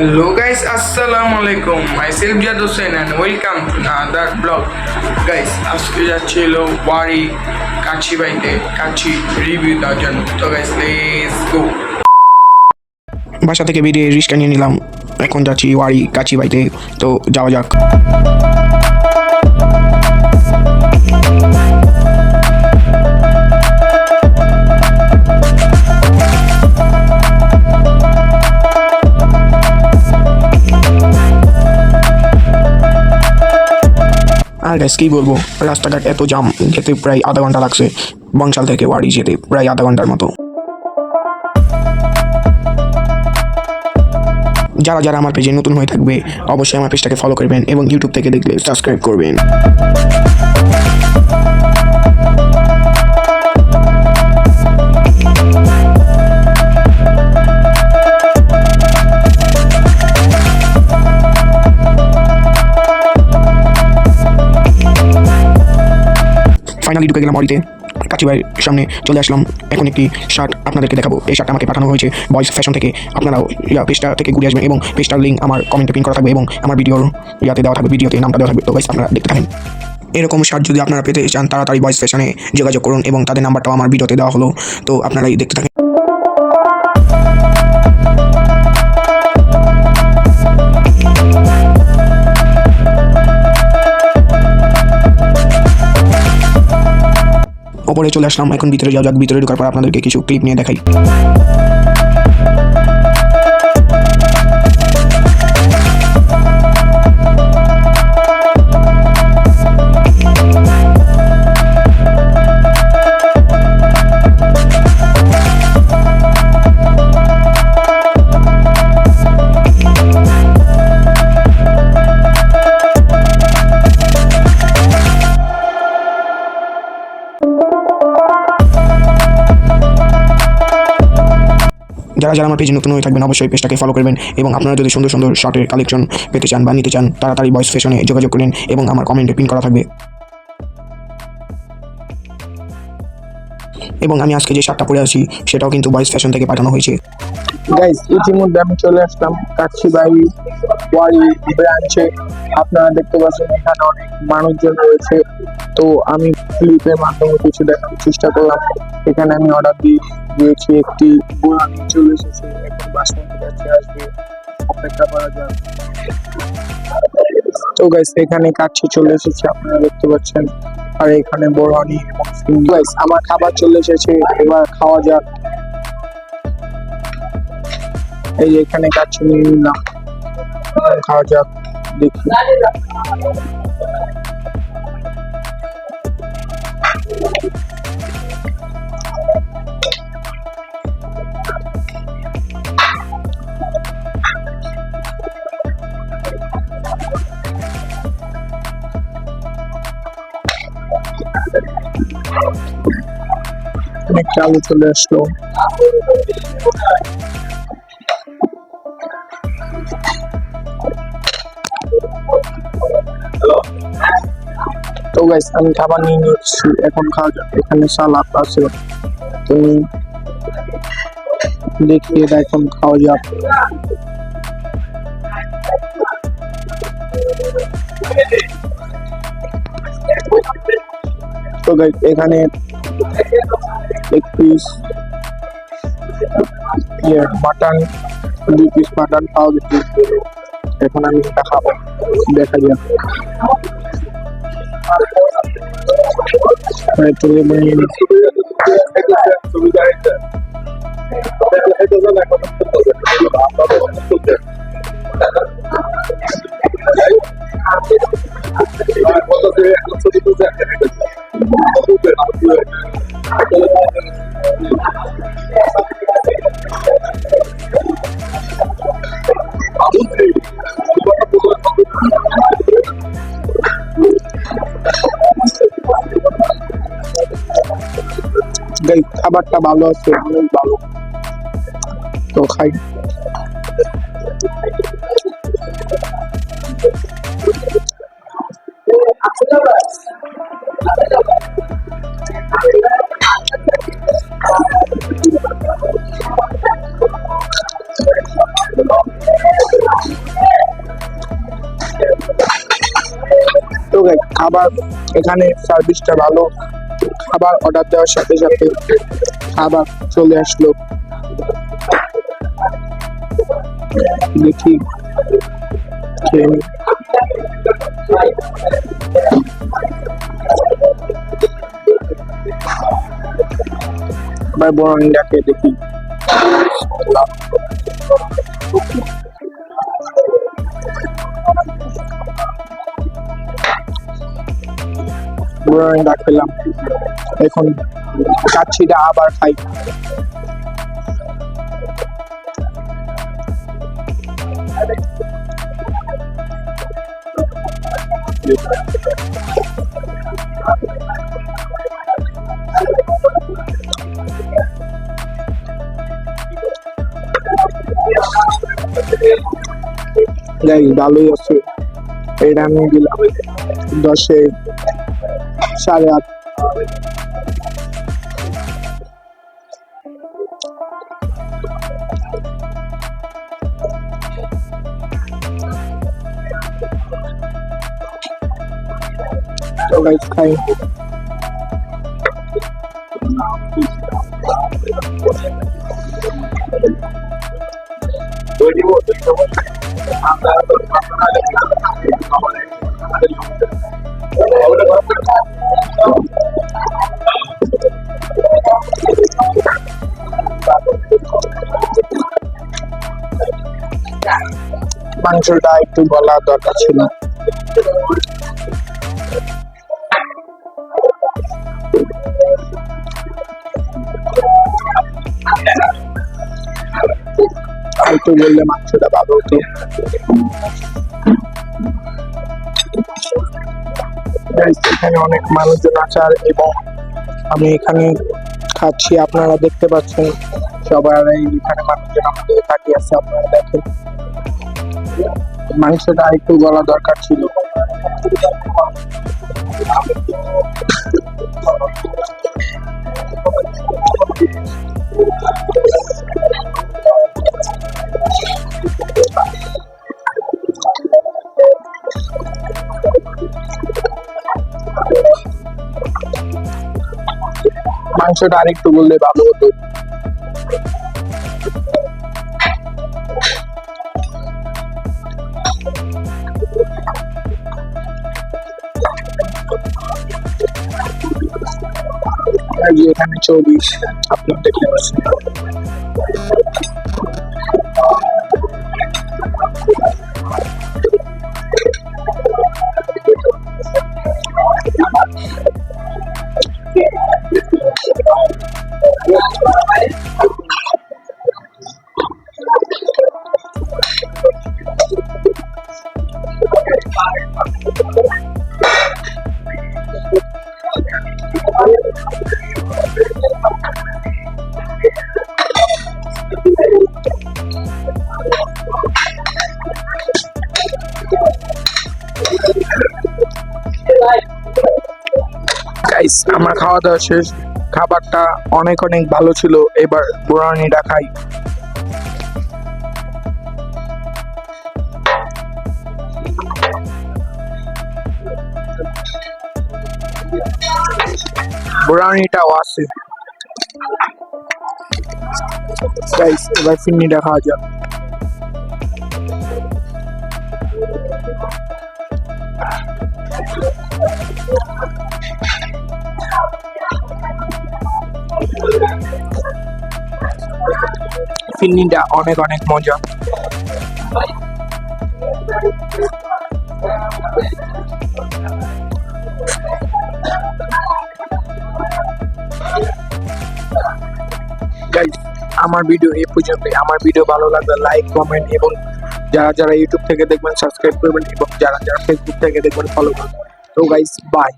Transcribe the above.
Hello আসসালামু আলাইকুম myself Jad Hossain and welcome to other blog guys আজকে যাচ্ছি হলো বাড়ি কাছি বাইতে কাছি রিভিউ দেওয়ার জন্য। তো গাইস লেটস গো বাসা থেকে বেরিয়ে রিক্সা নিয়ে নিলাম। এখন যাচ্ছি বাড়ি কাছি বাইতে তো যাওয়া যাক। আর গ্যাস কী বলব? রাস্তাঘাট এত জাম যেতে প্রায় আধা ঘণ্টা লাগছে। বংশাল থেকে বাড়ি যেতে প্রায় আধা ঘণ্টার মতো। যারা যারা আমার পেজে নতুন হয়ে থাকবে, অবশ্যই আমার পেজটাকে ফলো করবেন এবং ইউটিউব থেকে দেখলে সাবস্ক্রাইব করবেন। ফাইনালি ঢুকে গেলাম বাড়িতে কাচিবাইয়ের সামনে চলে আসলাম। এখন একটি শার্ট আপনাদেরকে দেখাবো। এই শার্ট আমাকে পাঠানো হয়েছে বয়েস ফ্যাশন থেকে। আপনারাও ইয়া পেজটা থেকে ঘুরে আসবেন এবং পেজটার লিঙ্ক আমার কমেন্টে পিন করা থাকবে এবং আমার ভিডিওর ইয়াতে দেওয়া থাকবে, ভিডিওতে নামটা দেওয়া থাকবে। তো আপনারা দেখতে থাকেন। এরকম শার্ট যদি আপনারা পেতে চান, তাড়াতাড়ি বয়েস ফ্যাশনে যোগাযোগ করুন এবং তাদের নাম্বারটাও আমার ভিডিওতে দেওয়া হলো। তো আপনারাই দেখতে থাকেন। ওপরে চলে আসলাম। এখন ভিতরে যাওয়া যাক, ভিতরে ঢোকার পর আপনাদেরকে কিছু ক্লিপ নিয়ে দেখাই। যারা যারা আমার পেজে নতুন হয়ে থাকবেন, অবশ্যই পেজটাকে ফলো করবেন এবং আপনারা যদি সুন্দর সুন্দর শার্টের কালেকশন পেতে চান বা নিতে চান, তাড়াতাড়ি বয়েস ফ্যাশনে যোগাযোগ করেন এবং আমার কমেন্টে পিন করা থাকবে। এবং আমি আজকে যে শার্টটা পরে আছি, সেটাও কিন্তু বয়েস ফ্যাশন থেকে পাঠানো হয়েছে। গাইস ইতিমধ্যে আমি চলে আসলাম ব্রাঞ্চে আপনারা দেখতে পাচ্ছেন এখানে অনেক মানুষজন রয়েছে। তো আমি ক্লিপের মাধ্যমে কিছু দেখার চেষ্টা করলাম। এখানে আমি অর্ডার দিয়ে দিয়েছি একটি বোরানি চলে এসেছে। এখন বাসমতি কাছে আসবে অপেক্ষা করা যাক। তো গাইস এখানে কাছে চলে এসেছে। আপনারা দেখতে পাচ্ছেন। আর এখানে বোরানি গাইস আমার খাবার চলে এসেছে। এবার খাওয়া যাক। এই এখানে কাছে নিয়ে নিলাম। খাওয়া যাক। দেখি অনেক আলু চলে আসলো তো গাইস আমি খাবার নিয়ে নিচ্ছি এখন খাওয়া যাক। এখানে সালাদ আছে। তুমি দেখিয়ে এটা এখন খাওয়া যাক। তো গাইস এখানে এক পিস ইয়ে মাটন দুই পিস মাটন খাওয়া গেছে। এখন আমি এটা খাব। দেখা যাক। মানে খাবারটা ভালো আছে অনেক ভালো। তো খাই। খাবার এখানে সার্ভিসটা ভালো। খাবার অর্ডার দেওয়ার সাথে সাথে খাবার চলে আসলো দেখি। এবার বড় দেখি বড় ইন্ডিয়া খেলাম এখন কাচ্ছিটা আবার খাই। ভালোই আছে। এটা আমি দিলাম। দশে সাড়ে আট তো গাইস খাই মাংসটা একটু গলা দরকার ছিল। আর একটু বললে মাংসটা ভালো হতো। এখানে অনেক মানুষজন আছে আর এবং আমি এখানে খাচ্ছি, আপনারা দেখতে পাচ্ছেন সবার এখানে মানুষজন আমাদের তাকিয়ে আছে, আপনারা দেখেন। মাংসটা একটু গলা দরকার ছিল। মাংসটা আরেকটু বললে ভালো হতো। আর যে এখানে চব্বিশ আপনি দেখতে পাচ্ছেন গাইস আমার খাওয়া দাওয়া শেষ। খাবারটা অনেক অনেক ভালো ছিল। এবার বোরানিটা খাই। বোরানিটাও আছে। গাইস এবার ফিন্নিটা খাওয়া যাক। ফিন্নিটা অনেক অনেক মজা। আমার ভিডিও এই পর্যন্তই। আমার ভিডিও ভালো লাগলে লাইক কমেন্ট এবং যারা যারা ইউটিউব থেকে দেখবেন সাবস্ক্রাইব করবেন এবং যারা যারা ফেসবুক থেকে দেখবেন ফলো করবেন। তো গাইস বাই